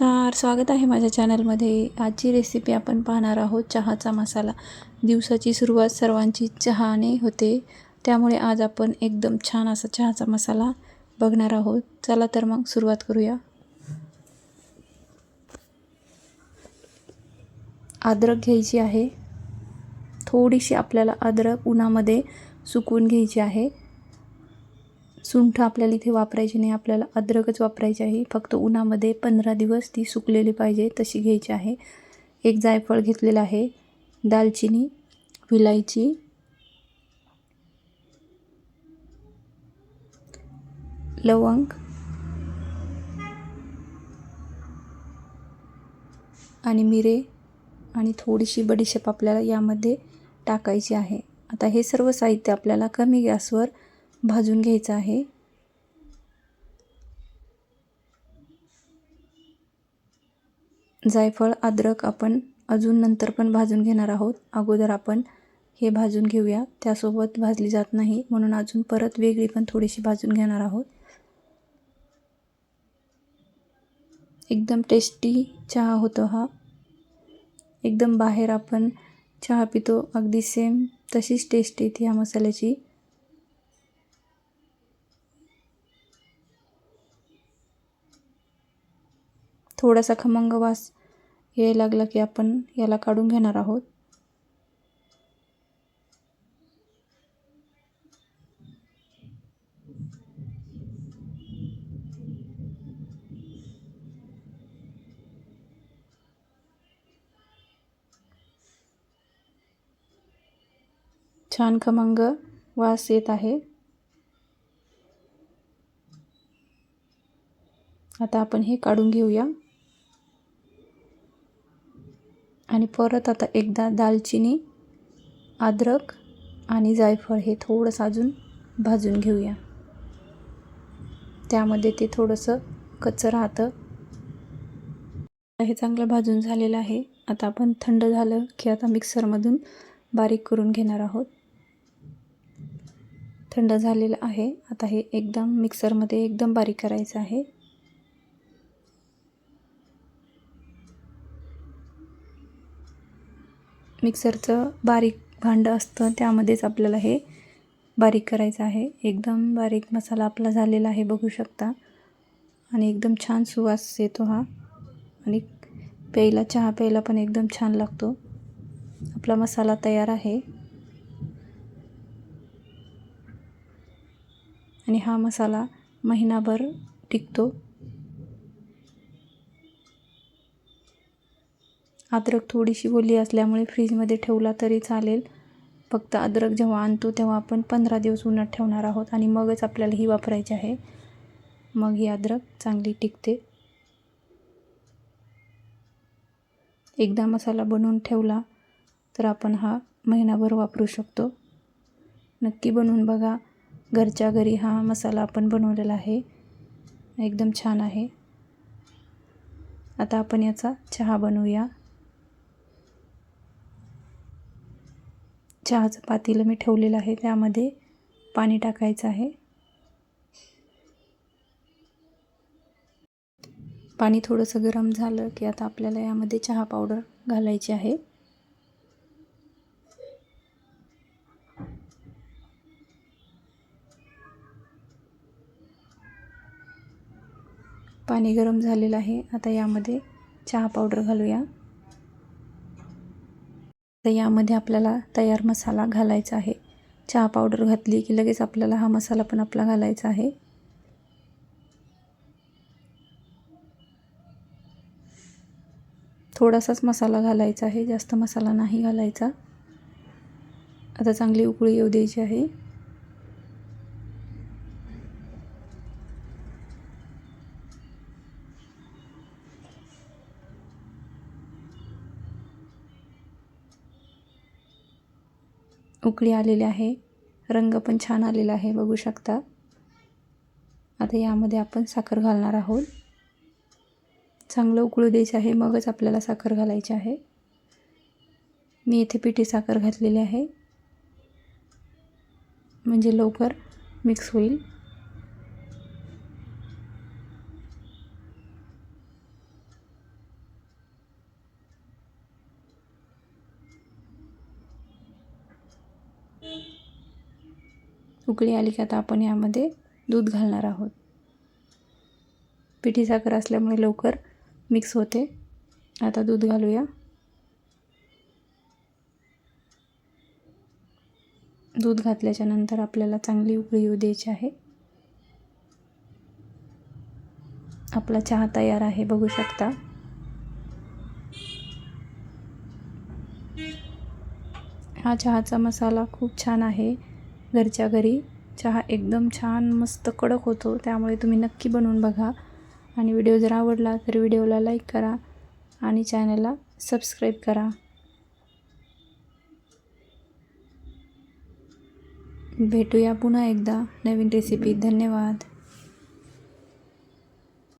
नमस्कार स्वागत आहे माझ्या चॅनलमध्ये. आजची रेसिपी आपण पाहणार आहोत चहाचा मसाला. दिवसाची सुरुवात सर्वांची चहाने होते. त्यामुळे आज आपण एकदम छान असा चहाचा मसाला बघणार आहोत. चला तर मग सुरुवात करूया. अद्रक घ्यायची आहे. थोडीशी आपल्याला अद्रक उन्हामध्ये सुकवून घ्यायची आहे. सुंठ आपल्याला इथे वापरायची नाही आपल्याला अद्रकच वापरायची आहे. फक्त उन्हामध्ये पंधरा दिवस ती सुकलेली पाहिजे तशी घ्यायची आहे. एक जायफळ घेतलेलं आहे दालचिनी विलायची लवंग आणि मिरे आणि थोडीशी बडीशेप आपल्याला यामध्ये टाकायची आहे. आता हे सर्व साहित्य आपल्याला कमी गॅसवर भाजून घ्यायचं आहे. जायफळ अद्रक आपण अजून नंतर पण भाजून घेणार आहोत. अगोदर आपण हे भाजून घेऊया. त्यासोबत भाजली जात नाही म्हणून अजून परत वेगळी पण थोडीशी भाजून घेणार आहोत. एकदम टेस्टी चहा होतो हा. एकदम बाहेर आपण चहा पितो. अगदी सेम तशीच टेस्ट येते ह्या मसाल्याची. थोडासा खमंग वास यायला लागला की आपण याला काढून घेणार आहोत. छान खमंग वास येत आहे. आता आपण हे काढून घेऊया. आणि परत आता एकदा दालचिनी अद्रक आणि जायफळ हे थोडंसं अजून भाजून घेऊया. त्यामध्ये ते थोडंसं कच्चं राहतं. हे चांगलं भाजून झालेलं आहे. आता आपण थंड झालं की आता मिक्सरमधून बारीक करून घेणार आहोत. थंड झालेलं आहे. आता हे एकदम मिक्सरमध्ये एकदम बारीक करायचं आहे. मिक्सरचं बारीक भांडं असतं त्यामध्येच आपल्याला हे बारीक करायचं आहे. एकदम बारीक मसाला आपला झालेला आहे बघू शकता. आणि एकदम छान सुवास येतो हा. आणि प्यायला चहा प्यायला पण एकदम छान लागतो. आपला मसाला तयार आहे. आणि हा मसाला महिनाभर टिकतो. अद्रक थोडीशी ओली असल्यामुळे फ्रीजमध्ये ठेवला तरी चालेल. फक्त अद्रक जेव्हा आणतो तेव्हा आपण पंधरा दिवस उन्हात ठेवणार आहोत आणि मगच आपल्याला ही वापरायची आहे. मग ही अद्रक चांगली टिकते. एकदा मसाला बनवून ठेवला तर आपण हा महिनाभर वापरू शकतो. नक्की बनवून बघा. घरच्या घरी हा मसाला आपण बनवलेला आहे. एकदम छान आहे. आता आपण याचा चहा बनवूया. चहाचं पातेलं मी ठेवलेलं आहे. त्यामध्ये पाणी टाकायचं आहे. पाणी थोडंसं गरम झालं की आता आपल्याला यामध्ये चहा पावडर घालायची आहे. पाणी गरम झालेलं आहे. आता यामध्ये चहा पावडर घालूया. तर यामध्ये आपल्याला तयार मसाला घालायचा आहे. चहा पावडर घातली की लगेच आपल्याला हा मसाला पण आपला घालायचा आहे. थोडासाच मसाला घालायचा आहे. जास्त मसाला नाही घालायचा. आता चांगली उकळी येऊ द्यायची आहे. उकळी आलेली आहे. रंग पण छान आलेला आहे बघू शकता. आता यामध्ये आपण साखर घालणार आहोत. चांगलं उकळू द्यायचं आहे मगच आपल्याला साखर घालायची आहे. मी इथे पिठी साखर घातलेली आहे. म्हणजे लवकर मिक्स होईल. उकळी आली की आता आपण यामध्ये दूध घालणार आहोत. पिठी साखर असल्यामुळे लवकर मिक्स होते. आता दूध घालूया. दूध घातल्याच्या नंतर आपल्याला चांगली उकळी येऊ द्यायची आहे. आपला चहा तयार आहे बघू शकता. हा चहाचा मसाला खूप छान आहे. घरच्या घरी. चहा एकदम छान मस्त कडक होतो. त्यामुळे तुम्ही नक्की बनवून बघा. आणि व्हिडिओ जर आवडला तर व्हिडिओला लाईक करा आणि चॅनलला सबस्क्राईब करा. भेटूया पुन्हा एकदा. नवीन रेसिपी धन्यवाद.